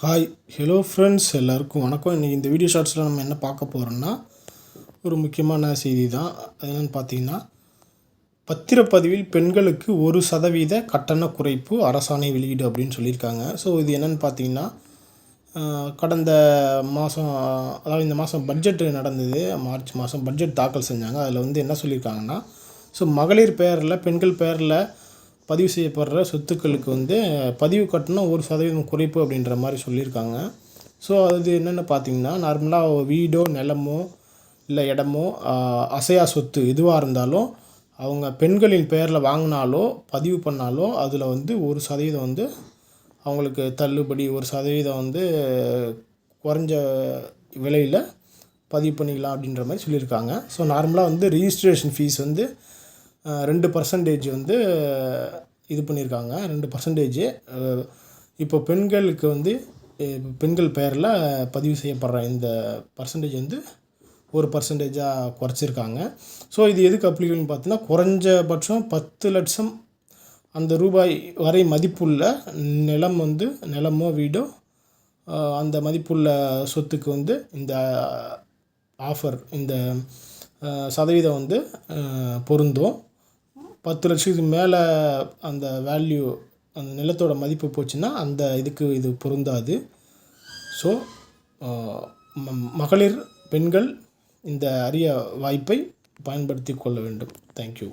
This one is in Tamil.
ஹாய் ஹலோ ஃப்ரெண்ட்ஸ் எல்லாருக்கும் வணக்கம். இன்றைக்கி இந்த வீடியோ ஷார்ட்ஸில் நம்ம என்ன பார்க்க போகிறோம்னா ஒரு முக்கியமான செய்தி தான் அது என்னென்னு பார்த்தீங்கன்னா பத்திரப்பதிவில் பெண்களுக்கு ஒரு சதவீத கட்டண குறைப்பு அரசாணை வெளியீடு அப்படின்னு சொல்லியிருக்காங்க. ஸோ இது என்னென்னு பார்த்தீங்கன்னா கடந்த மாதம் அதாவது இந்த மாதம் பட்ஜெட் நடந்தது. மார்ச் மாதம் பட்ஜெட் தாக்கல் செஞ்சாங்க. அதில் வந்து என்ன சொல்லியிருக்காங்கன்னா ஸோ மகளிர் பெயரில் பெண்கள் பெயரில் பதிவு செய்யப்படுற சொத்துக்களுக்கு வந்து பதிவு கட்டணம் ஒரு சதவீதம் குறைப்பு அப்படின்ற மாதிரி சொல்லியிருக்காங்க. ஸோ அது என்னென்னு பார்த்தீங்கன்னா நார்மலாக வீடோ நிலமோ இல்லை இடமோ அசையா சொத்து எதுவாக இருந்தாலும் அவங்க பெண்களின் பெயரில் வாங்கினாலோ பதிவு பண்ணாலோ அதில் வந்து ஒரு சதவீதம் வந்து அவங்களுக்கு தள்ளுபடி ஒரு சதவீதம் வந்து குறைஞ்ச விலையில் பதிவு பண்ணிக்கலாம் அப்படின்ற மாதிரி சொல்லியிருக்காங்க. ஸோ நார்மலாக வந்து ரிஜிஸ்ட்ரேஷன் ஃபீஸ் வந்து ரெண்டு பர்சன்டேஜ் வந்து இது பண்ணியிருக்காங்க. ரெண்டு பர்சன்டேஜ் இப்போ பெண்களுக்கு வந்து பெண்கள் பெயரில் பதிவு செய்யப்படுற இந்த பர்சன்டேஜ் வந்து ஒரு பர்சன்டேஜாக குறைச்சிருக்காங்க. ஸோ இது எதுக்கு அப்ளிகபிள்னு பார்த்தீங்கன்னா குறைஞ்சபட்சம் பத்து லட்சம் அந்த ரூபாய் வரை மதிப்புள்ள நிலம் வந்து நிலமோ வீடோ அந்த மதிப்புள்ள சொத்துக்கு வந்து இந்த ஆஃபர் இந்த சதவீதம் வந்து பொருந்தும். பத்து லட்சத்துக்கு மேலே அந்த வேல்யூ அந்த நிலத்தோட மதிப்பு போச்சுன்னா அந்த இதுக்கு இது பொருந்தாது. ஸோ மகளிர் பெண்கள் இந்த அரிய வாய்ப்பை பயன்படுத்தி கொள்ள வேண்டும். தேங்க்யூ